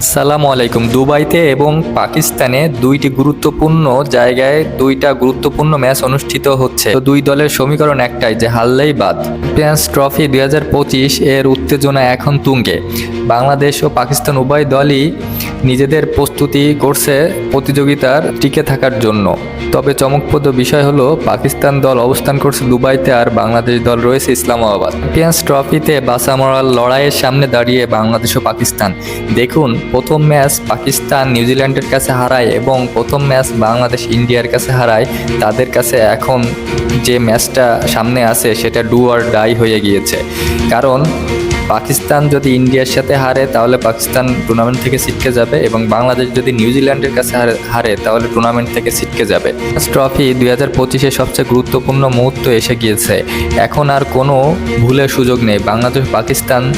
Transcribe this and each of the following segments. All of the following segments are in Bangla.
সালামু আলাইকুম। দুবাইতে এবং পাকিস্তানে দুইটি গুরুত্বপূর্ণ জায়গায় দুইটা গুরুত্বপূর্ণ ম্যাচ অনুষ্ঠিত হচ্ছে। তো দুই দলের সমীকরণ একটাই, যে হারলেই বাদ। চ্যাম্পিয়ন্স ট্রফি দুই হাজার পঁচিশ এর উত্তেজনা এখন তুঙ্গে। বাংলাদেশ ও পাকিস্তান উভয় দলই নিজেদের প্রস্তুতি করছে প্রতিযোগিতার টিকে থাকার জন্য। তবে চমকপ্রদ বিষয় হলো, পাকিস্তান দল অবস্থান করছে দুবাইতে আর বাংলাদেশ দল রয়েছে ইসলামাবাদ। চ্যাম্পিয়ন্স ট্রফিতে বাসা লড়াইয়ের সামনে দাঁড়িয়ে বাংলাদেশ ও পাকিস্তান। দেখুন প্রথম ম্যাচ পাকিস্তান নিউজিল্যান্ডের কাছে হারায় এবং প্রথম ম্যাচ বাংলাদেশ ইন্ডিয়ার কাছে হারায়। তাদের কাছে এখন যে ম্যাচটা সামনে আছে, সেটা ডু আর ডাই হয়ে গিয়েছে। কারণ পাকিস্তান যদি ইন্ডিয়ার সাথে হারে, তাহলে পাকিস্তান টুর্নামেন্ট থেকে ছিটকে যাবে এবং বাংলাদেশ যদি নিউজিল্যান্ডের কাছে হারে- তাহলে টুর্নামেন্ট থেকে ছিটকে যাবে। ট্রফি দুই হাজার পঁচিশে সবচেয়ে গুরুত্বপূর্ণ মুহূর্ত এসে গিয়েছে। এখন আর কোনো ভুলের সুযোগ নেই। বাংলাদেশ পাকিস্তান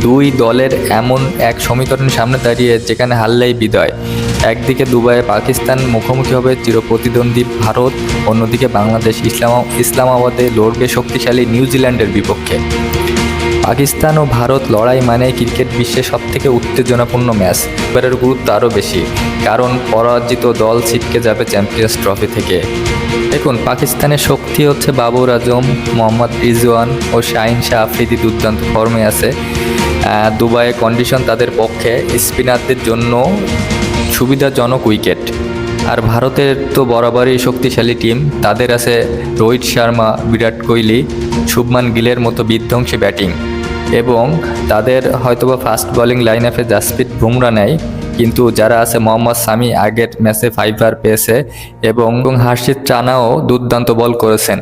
দুই দলের এমন এক সমীকরণ সামনে দাঁড়িয়ে, যেখানে হারলেই বিদয়। একদিকে দুবাইয়ে পাকিস্তান মুখোমুখি হবে চিরপ্রতিদ্বন্দ্বী ভারত, অন্যদিকে বাংলাদেশ ইসলাম, ইসলামাবাদে লড়বে শক্তিশালী নিউজিল্যান্ডের বিপক্ষে। পাকিস্তান ও ভারত লড়াই মানে ক্রিকেট বিশ্বের সবথেকে উত্তেজনাপূর্ণ ম্যাচ। এবারের গুরুত্ব আরও বেশি, কারণ পরাজিত দল ছিটকে যাবে চ্যাম্পিয়ন্স ট্রফি থেকে। দেখুন, পাকিস্তানের শক্তি হচ্ছে বাবর আজম, মোহাম্মদ রিজওয়ান ও শাহিন শাহ আফ্রিদি দুর্দান্ত ফর্মে আছে। দুবাইয়ের কন্ডিশন তাদের পক্ষে স্পিনারদের জন্য সুবিধাজনক উইকেট। আর ভারতের তো বরাবরই শক্তিশালী টিম, তাদের আছে রোহিত শর্মা, বিরাট কোহলি, শুভমান গিলের মতো বিধ্বংসী ব্যাটিং। এবং তাদের হয়তোবা ফাস্ট বোলিং লাইন আপে জাসপ্রীত বুমরা নেয় কিন্তু যারা আছে মোহাম্মদ সামি, আগের ম্যাচে ফাইভার পেয়েছে এবং হার্ষিত চানাও দুর্দান্ত বল করেছেন।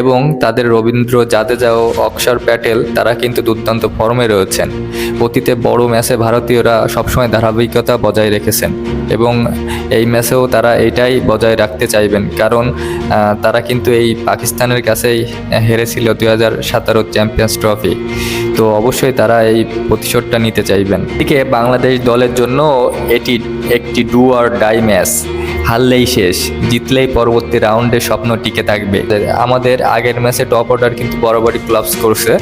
এবং তাদের রবীন্দ্র জাদেজা ও অক্ষর প্যাটেল, তারা কিন্তু দুর্দান্ত ফর্মে রয়েছেন। অতীতে বড় ম্যাচে ভারতীয়রা সবসময় ধারাবাহিকতা বজায় রেখেছেন এবং এই ম্যাচেও তারা এটাই বজায় রাখতে চাইবেন। কারণ তারা কিন্তু এই পাকিস্তানের কাছেই হেরেছিল দুই হাজার সতেরো চ্যাম্পিয়ন্স ট্রফি। তো অবশ্যই তারা এই প্রতিশোধটা নিতে চাইবেন। এদিকে বাংলাদেশ দলের জন্য এটি একটি ডু আর ডাই ম্যাচ। হারলেই শেষ, জিতলেই পরবর্তী রাউন্ডে স্বপ্ন টিকে থাকবে। আমাদের আগের ম্যাচে টপ অর্ডার কিন্তু বরাবরই ক্লাবস করছে।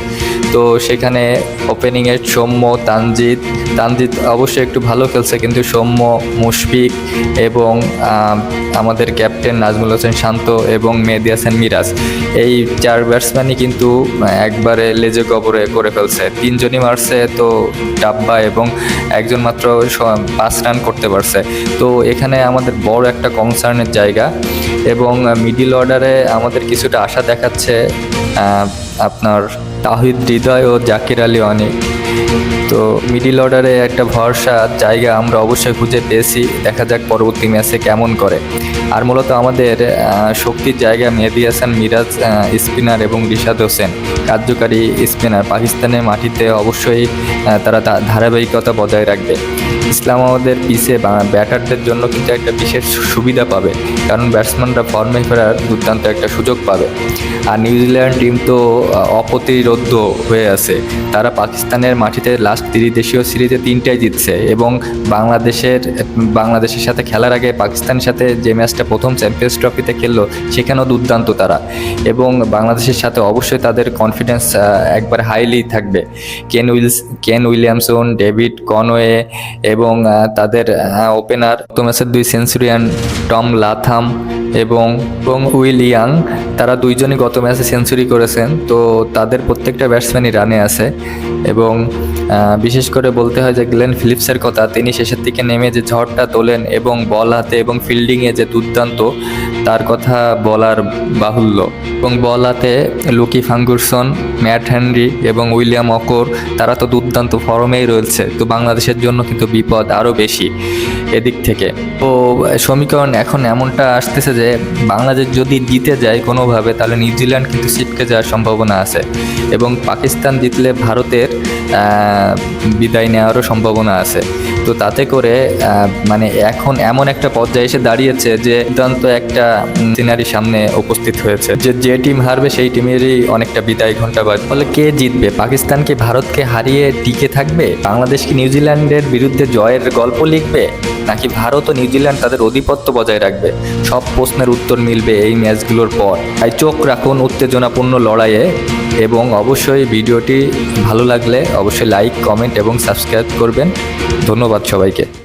তো সেখানে ওপেনিংয়ের সৌম্য, তানজিৎ তানজিৎ অবশ্যই একটু ভালো খেলছে কিন্তু সৌম্য, মুশফিক এবং আমাদের ক্যাপ্টেন নাজমুল হোসেন শান্ত এবং মেহেদি হাসান মিরাজ। এই চার ব্যাটসম্যানই কিন্তু একবারে লেজে গবরে করে ফেলছে। তিনজনই মারছে, তো ডাব্বা এবং একজন মাত্র পাঁচ রান করতে পারছে। তো এখানে আমাদের বড় একটা কনসার্নের জায়গা এবং মিডিল অর্ডারে আমাদের কিছুটা আশা দেখাচ্ছে আপনার তাহিদ হৃদয় ও জাকির আলী অনেক। তো মিডিল অর্ডারে একটা ভরসা জায়গা আমরা অবশ্যই খুঁজে পেয়েছি, দেখা যাক পরবর্তী ম্যাচে কেমন করে। আর মূলত আমাদের শক্তির জায়গা মেহেদি হাসান, মিরাজ স্পিনার এবং রিশাদ হোসেন। কার্যকারী স্পিনার পাকিস্তানের মাটিতে অবশ্যই তারা ধারাবাহিকতা বজায় রাখবে। ইসলামাবাদের পিছে ব্যাটারদের জন্য কিন্তু একটা বিশেষ সুবিধা পাবে। কারণ ব্যাটসম্যানরা ফর্মে ফেরার দুর্দান্ত একটা সুযোগ পাবে। আর নিউজিল্যান্ড টিম তো আহ, অপ্রতিরোধ্য হয়ে আছে। তারা পাকিস্তানের মাটিতে লাস্ট ত্রিদেশীয় সিরিজে তিনটাই জিতছে এবং বাংলাদেশের বাংলাদেশের সাথে খেলার আগে পাকিস্তানের সাথে যে ম্যাচটা প্রথম চ্যাম্পিয়ন্স ট্রফিতে খেললো সেখানেও দুর্দান্ত তারা। এবং বাংলাদেশের সাথে অবশ্যই তাদের কনফিডেন্স একবার হাইলি থাকবে। কেন Wills Kane Williamson David Conway এবং তাদের ওপেনার তো ম্যাচের দুই সেঞ্চুরিয়ান টম লাথাম এবং এবং উইল ইয়াং তারা দুইজনই গত ম্যাচে সেঞ্চুরি করেছেন। তো তাদের প্রত্যেকটা ব্যাটসম্যানই রানে আছে এবং বিশেষ করে বলতে হয় যে গ্লেন ফিলিপসের কথা, তিনি শেষের দিকে নেমে যে ঝড়টা তোলেন এবং বল হাতে এবং ফিল্ডিংয়ে যে দুর্দান্ত, তার কথা বলার বাহুল্য। এবং বল হাতে লুকি ফাঙ্গুরসন ম্যাট হেনরি এবং উইলিয়াম অকর, তারা তো দুর্দান্ত ফর্মেই রয়েছে, তো বাংলাদেশের জন্য কিন্তু বিপদ আরও বেশি এদিক থেকে। তো, সমীকরণ এখন এমনটা আসতেছে যে, বাংলাদেশ যদি জিতে যায় কোনোভাবে, তাহলে নিউজিল্যান্ড কিন্তু ছিটকে যাওয়ার সম্ভাবনা আছে এবং পাকিস্তান জিতলে ভারতের বিদায় নেওয়ারও সম্ভাবনা আছে। তো তাতে করে মানে এখন এমন একটা পর্যায়ে এসে দাঁড়িয়েছে যে, দুর্দান্ত একটা সিনারি সামনে উপস্থিত হয়েছে। যে যে টিম হারবে, সেই টিমেরই অনেকটা বিদায় ঘণ্টা বাজ বলে কে জিতবে? পাকিস্তান কি ভারতকে হারিয়ে টিকে থাকবে? বাংলাদেশ কি নিউজিল্যান্ডের বিরুদ্ধে জয়ের গল্প লিখবে? নাকি ভারত ও নিউজিল্যান্ড তাদের আধিপত্য বজায় রাখবে? সব প্রশ্নের উত্তর মিলবে এই ম্যাচগুলোর পর। তাই চোখ রাখুন উত্তেজনাপূর্ণ লড়াইয়ে এবং অবশ্যই ভিডিওটি ভালো লাগলে অবশ্যই লাইক, কমেন্ট এবং সাবস্ক্রাইব করবেন। ধন্যবাদ সবাইকে।